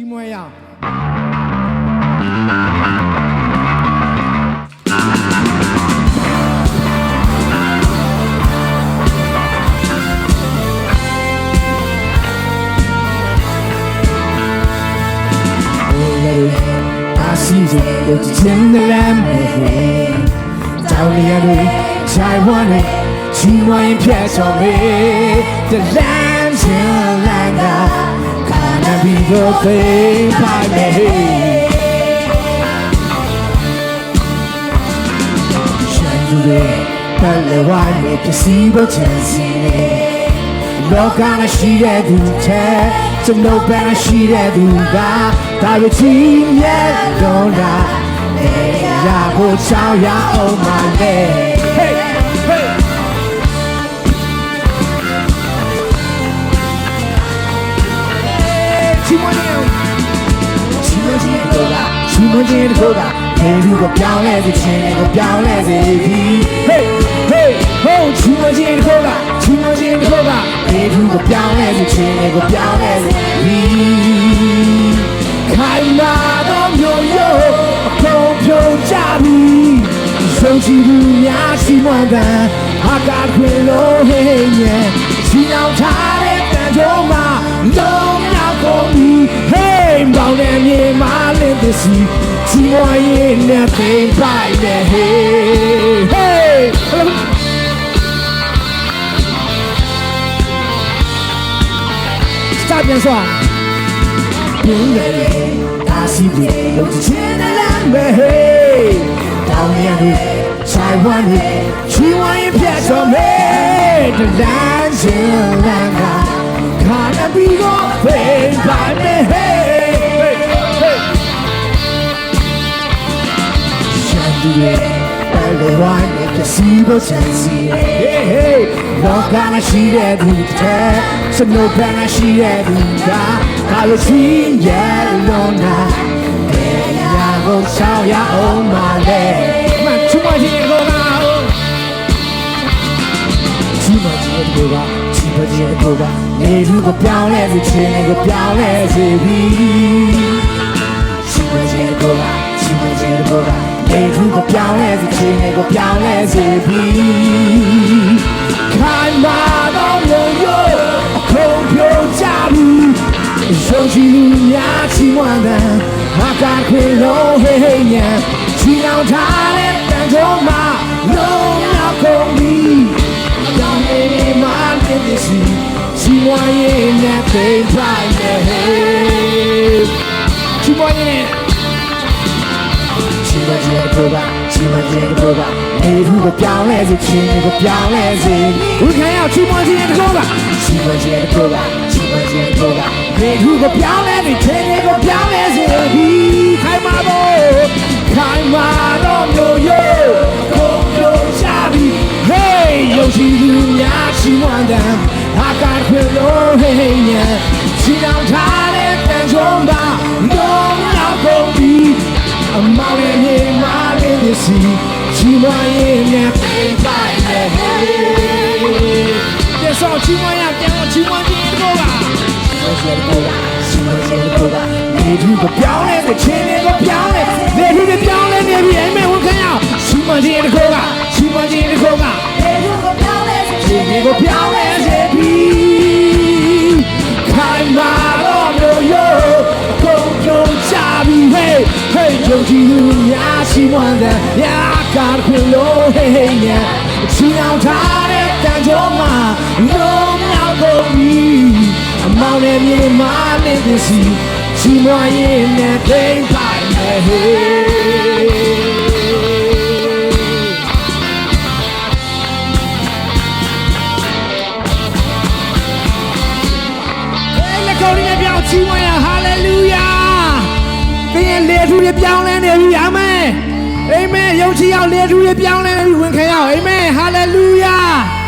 ီးမွမ်းရအောင် I see you go to Timberland တောင်းရတဲ့ခြိုင်ဝမ်းနဲ့ချီးမွ gonna be the thing by me ရှမ်းသူတွေပက်လေဝိုင်းနဲ့ပစ္စည်းပေါ်ချင်စီလောကနဲ့ရှိတဲ့သူတဲ့ကျွန်တော်ပဲရှိတဲ့သူကဒါရချီမြ ချီမွန်ရင်တို့ကဘယ်သူကပြောင်းလဲစေချင်ကိုပြောင်းလဲစေပြီ Hey hey ဟိုချီမွန်ရင်တို့ကချီမွန်ရင်တို့ကဘယ်သူကပြောင်းလဲစေချင်ကိုပြောင်းလဲစေပြီခိုင်မာတော့မျိုးရိုးအကုန်ဖြုံးကြပြီဆုံးချီသူများချီမွန်တဲ့ဟာကခွေလို့ဟေးညံချီအောင်ထားတဲ့တန်ထုံးမှာလုံးမြောက်ကုန်ပြီ Hey ပေါင်းတဲ့မြေမှာလင်းသစီ ချီမွန်ရင်နဲ့သိမ့်ပိုက်တဲ့ Hey Hey စပြန်ဆောပြင်းတယ်ဒါစီပြီလို့ချင်တယ်လားမဲဟေးတောင်းရတဲ့ဆိုင်ဝမ်းနဲ့ချီဝိုင်းပြတ်တော့မဲတလန်းစင်လန်းကခါနဘီကိုဖိန်ပါမဲဟေး ရှမ်းသူရဲ့တယ်လေဝိုင်းနဲ့ပစီပေါ်ချင်စီဟေးဟေးလောကနဲ့ရှိတဲ့သူတဲ့စနိုးပန်းနဲ့ရှိတဲ့သူကဘာလို့ချင်းရဲ့လုံးနာရာကိုချောင်းရအောင်မလဲမချူမကြီးကိုပါချီမကြီးကိုပါချီမကြီးကိုပါနေလူကိုပြောင်းလဲစေချင်ကိုပြောင်းလဲစေပြီချီမကြီးကိုပါချီမကြီးကိုပါ နေလူကိုပြောင်းလဲစေချင်ကိုပြောင်းလဲစေပြီခိုင်မာတော့မျိုးရိုးအခုံပြုံးကြပြီရုံချီလူများချီမွမ်းတဲ့ဟာကခွေလုံးဟေးဟေးညံချီအောင်ထားတဲ့တန်ထုံးမှာလုံးရောက်ကုန်ပြီအကြောင်းလေးမှပြည့်စုံချီမွ မ်းရင်နဲ့သိမ့်ဖိုင်တဲ့ဟေးချီမွမ်းရင်ချီမကြီးကိုပါချီမကြီးကိုပါနေလူကိုပြောင်းလဲစေချင်းကိုပြောင်းလဲစေဦးခံရချီမကြီးကိုပါချီမကြီးကိုပါချီမကြီးကိုပါနေလူကိုပြောင်းလဲစေချင်းကိုပြောင်းလဲစေဒီခိုင်မာတော့ခိုင်မာတော့မျိုးရိုးကိုပြောချပြီ Hey ယုံကြည်သူများချီးမွမ်းတယ်အကားခွေလို့ဟေးညံချီအောင်ထားတဲ့တန်ချုံးပါ လေးသစီချီမွားရင်နဲ့ပြိပိုင်နဲ့ဟေးပြဆောချီမွားရပြန်ချီမွားခြင်းတော့ပါချီမွားခြင်းတော့ပါနေသူကပြောင်းလဲတဲ့ချင်းလေးကပြောင်းလဲနေသူကပြောင်းလဲနေပြီအဲ့မဲ့ဝန်ခံရချီမွားခြင်းတော့ကချီမွားခြင်းတော့ကနေလူကိုပြောင်းလဲစေချဒီင်နေ့ကိုပြောင်းလဲစေပြီခိုင်မာတော့မျိုးရိုးအကုန်ကြုံချပြီဟေး ဟေးကြုံကြည့်လူများရှိမှန်းတဲ့ရာကားခွင်လို့ဟေးဟေးညချီအောင်ထားတဲ့တန်ကြုံမှာလုံးမြောက်ကုန်ပြီအမောင်နဲ့မြေမားနေသည်စီချီမွားရင်နဲ့သိမ့်ပိုင်မယ်ဟေး Hey, တွေပြောင်းလဲနေပြီအာမင်အာမင်ယုံကြည်အောင်လေထူတွေပြောင်းလဲနေပြီဝင်ခံရအောင်အာမင် hallelujah Hallelujah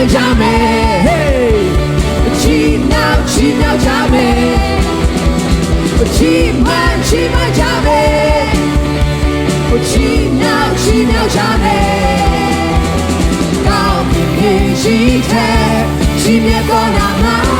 ဝင်ကြမယ် Hey ချီနောက်ချီနောက်ကြမယ်ချီမန်ချီမန်ကြမယ်ချီနောက်ချီနောက်ကြမယ်高平平西天，熄灭光亮。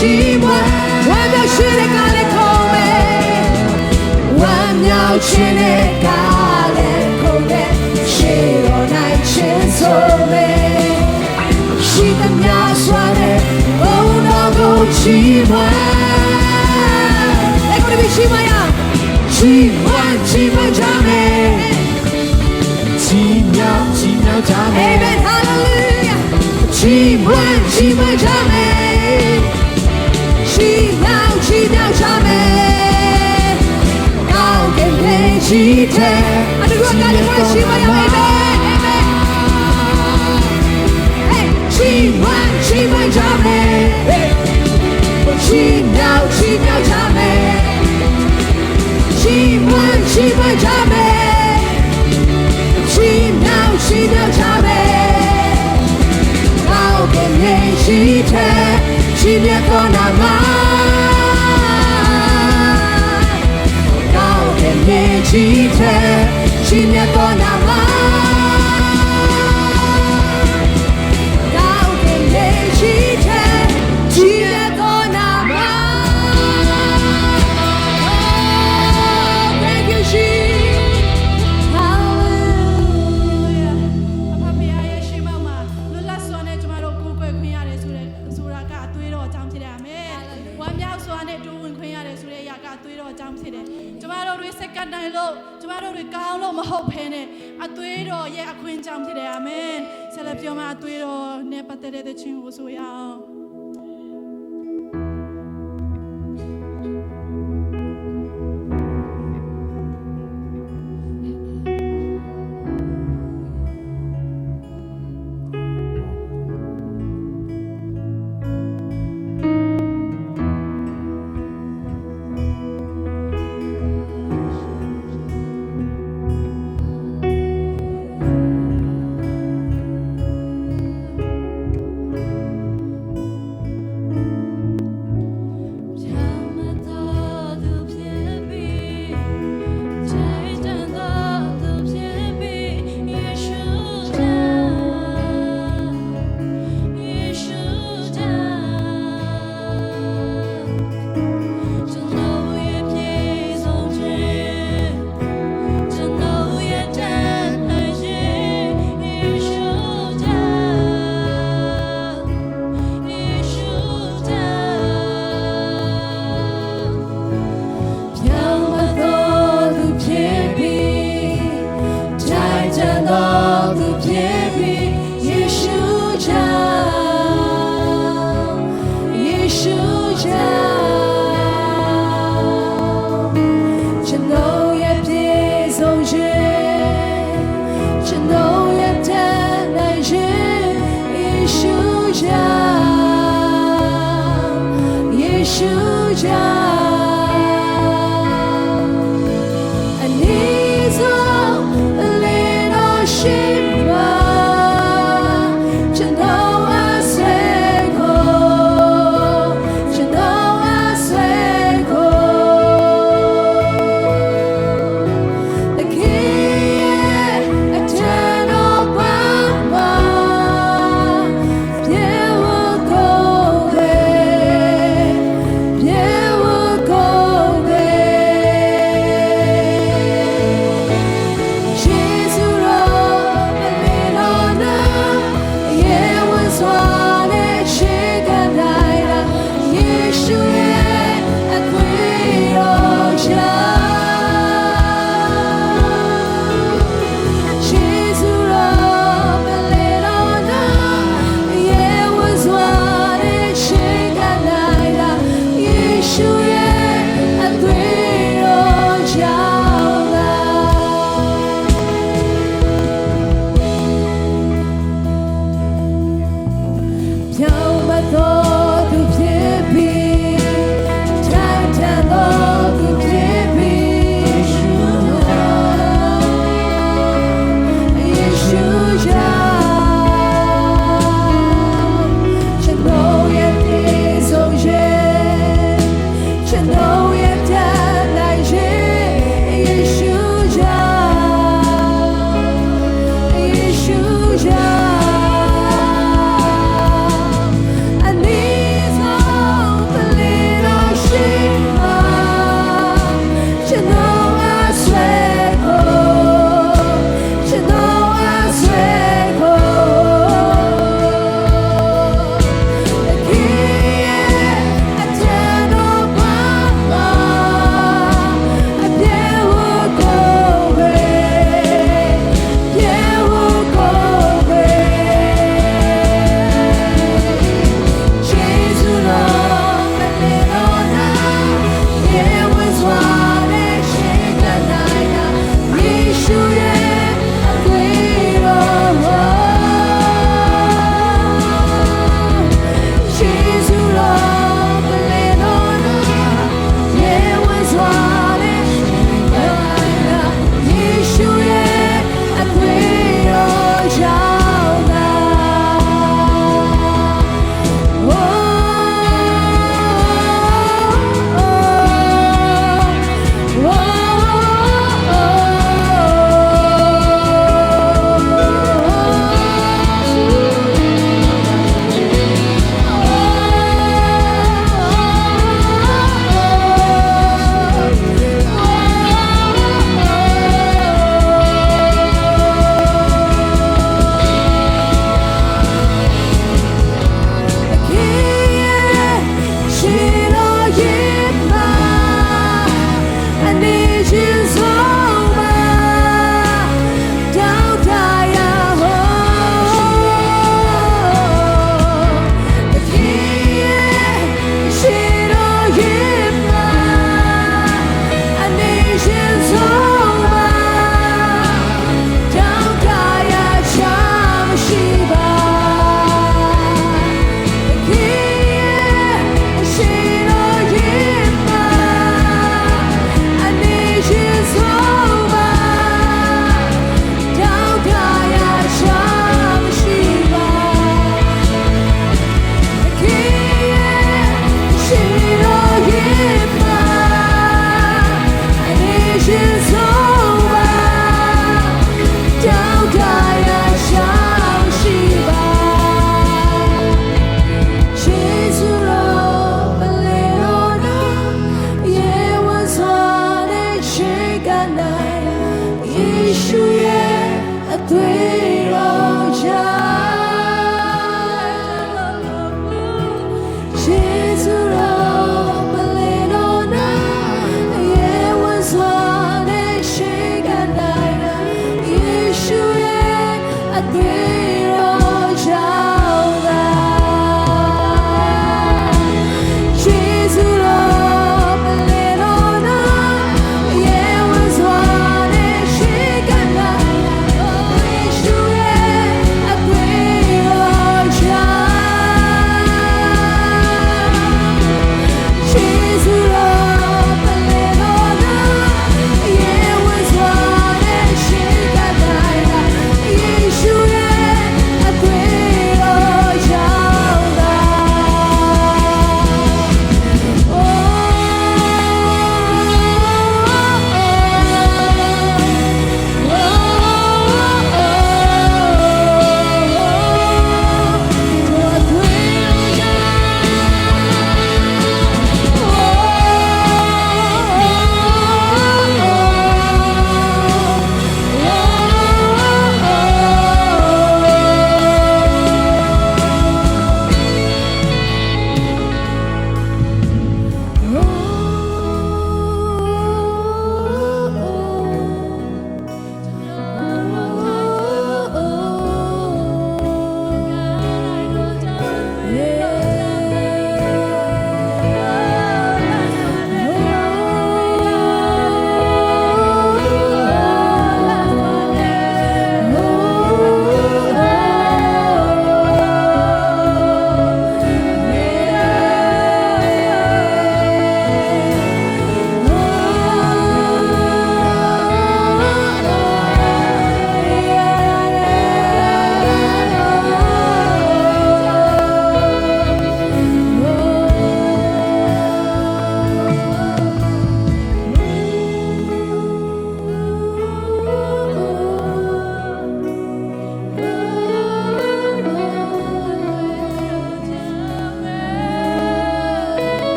奇怪，我的是的咖喱口味，我妙吃的咖喱口味，谁有耐吃所味？是的妙酸的，哦那够奇怪，哎，我的比奇怪呀，奇怪。 ရှိတယ်အတူတူကနေပါရှိပါရမယ်အာမင်ဟေးရှိမရှိမကြမယ်ဟေးရှိနောက်ရှိနောက်ကြမယ်ရှိမရှိမကြမယ်ရှိနောက်ရှိနောက်ကြမယ်ကောင်းကင်ရဲ့ရှိတယ်ရှိမြတ်တော်နာမှာ моє дітє, чи не то на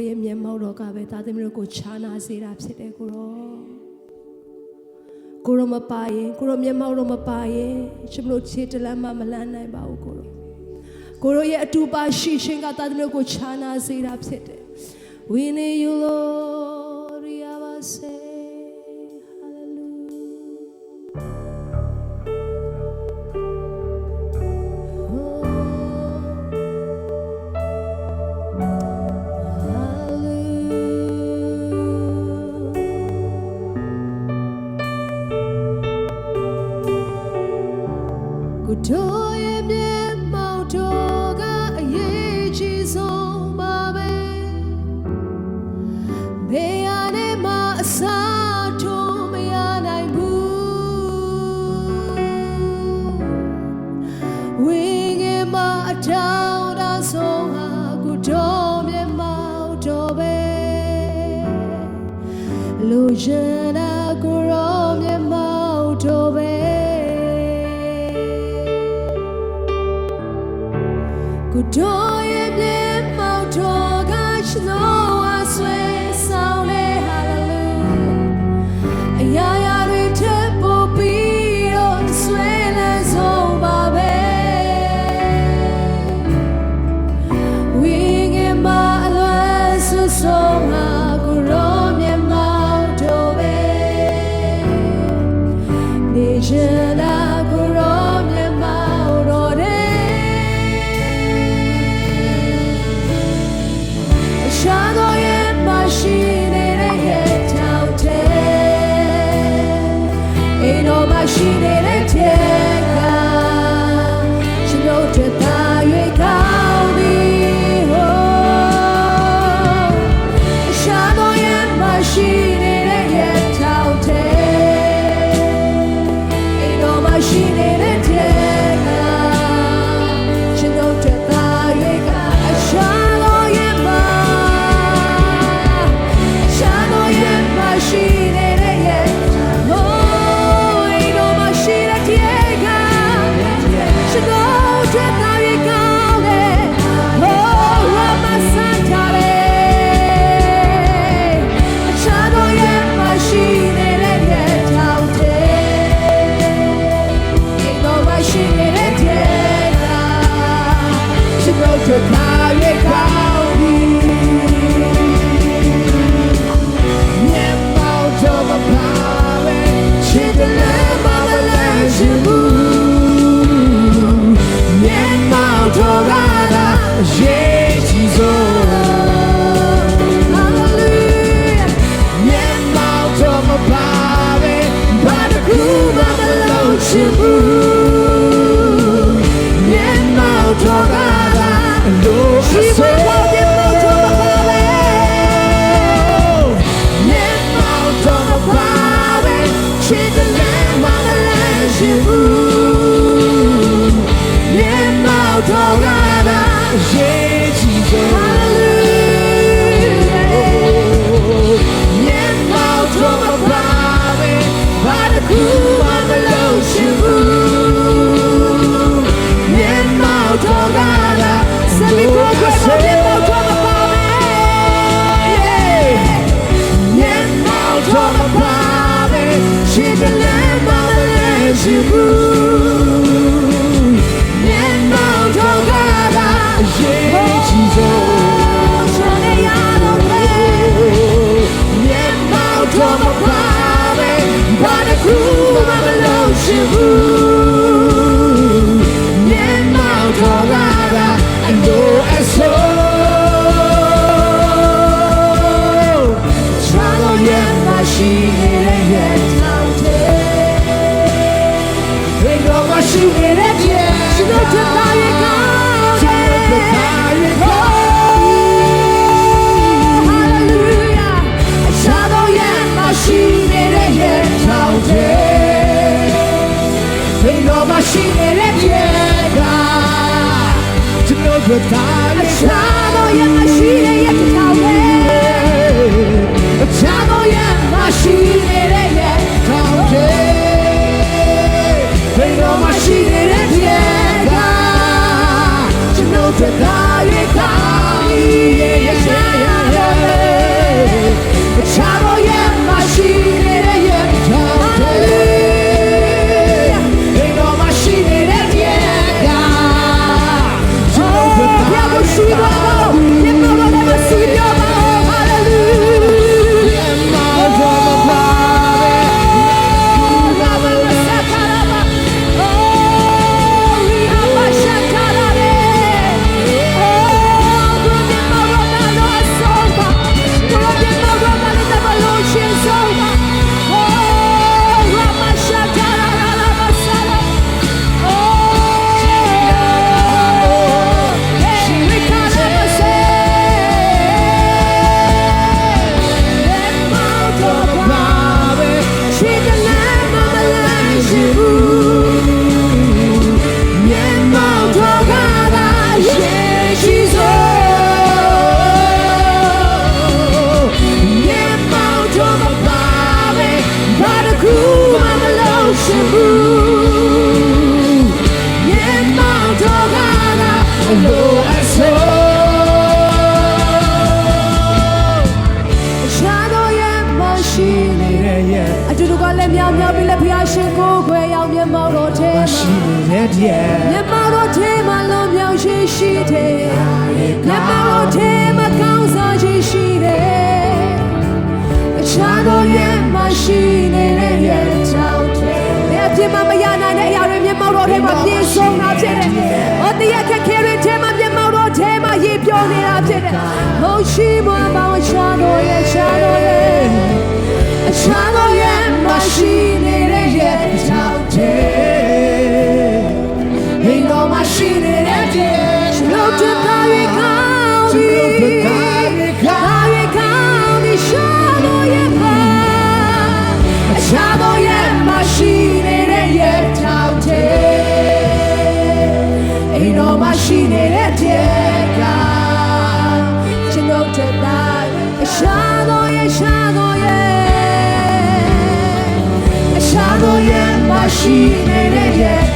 တို့ရဲ့မျက်မှောက်တော်ကပဲသားသမီးတို့ကိုခြားနာစေတာဖြစ်တယ်ကိုရောကိုရောမပါရင်ကိုရောမျက်မှောက်တော့မပါရင်ရှင်တို့ခြေတလမ်းမှမလန်းနိုင်ပါဘူးကိုရောကိုရောရဲ့အတူပါရှိခြင်းကသားသမီးတို့ကိုခြားနာစေတာဖြစ်တယ် We need you Lord Yahweh သာ၍ချာ ဘယ်အဖြစ်မှမရနိုင်တဲ့အရာတွေမျက်မှောက်တော်ထဲမှာပြည့်စုံတာဖြစ်တယ်။ဟောတရားခက်ခဲတွေထဲမှာမျက်မှောက်တော်ထဲမှာရည်ပြောနေတာဖြစ်တယ်။ဟုတ်ရှိမပါအခြားသောရဲ့အခြားသောရဲ့အခြားသောရဲ့မရှိနေတဲ့ရဲ့ကြောင့်ဟိန်တော်မရှိနေတဲ့ရဲ့ကျွန်တော်တို့သာရကောင်းပြီ ရှိနေတဲ့တဲ့ကကျွန်တော်တို့သာရှာလို့ရဲ့ရှာလို့ရဲ့အရှာတော်ရဲ့မရှိနေတဲ့ရဲ့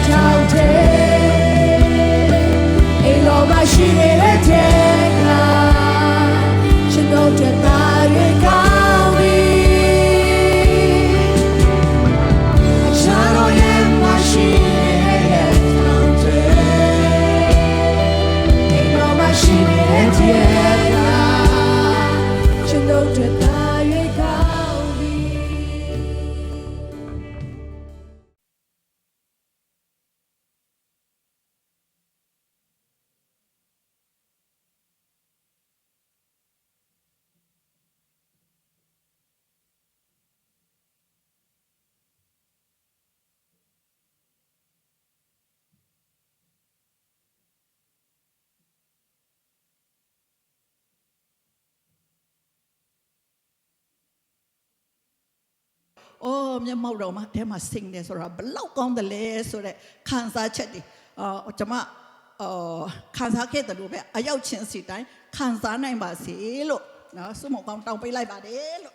အော်မျက်မှောက်တော်မှာအဲမှာစိတ်နေဆိုတာဘလောက်ကောင်းတယ်လဲဆိုတော့ခံစားချက်တွေအော်ကျွန်မအော်ခံစားခဲ့တယ်လို့ပဲအရောက်ချင်းစီတိုင်းခံစားနိုင်ပါစေလို့နော်ဆုမကောင်းတောင်းပေးလိုက်ပါတယ်လို့